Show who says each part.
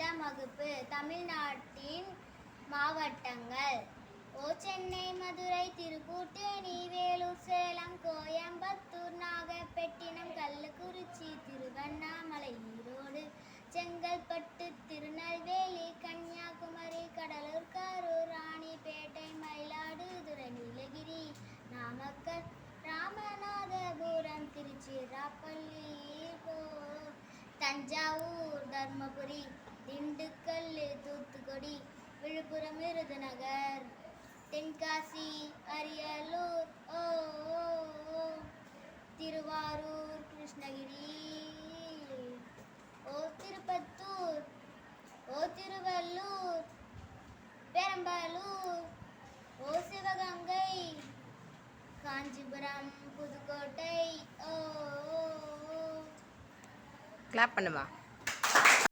Speaker 1: ஐந்தாம் வகுப்பு தமிழ்நாட்டின் மாவட்டங்கள். ஓ சென்னை மதுரை திருப்பூர் தேனி வேலூர் சேலம் கோயம்புத்தூர் நாகப்பட்டினம் கள்ளக்குறிச்சி திருவண்ணாமலை ஈரோடு செங்கல்பட்டு திருநெல்வேலி கன்னியாகுமரி கடலூர் கரூர் ராணிப்பேட்டை மயிலாடுதுறை நீலகிரி நாமக்கல் ராமநாதபுரம் திருச்சிராப்பள்ளி தஞ்சாவூர் தர்மபுரி விருதுநகர். தென்காசி அரியலூர் ஓ ஓ, திருவாரூர் கிருஷ்ணகிரி. ஓ திருப்பத்தூர். ஓ திருவள்ளூர். பெரம்பலூர். ஓ சிவகங்கை. காஞ்சிபுரம் புதுக்கோட்டை. ஓ ஓ
Speaker 2: கிளாப் பண்ணுமா?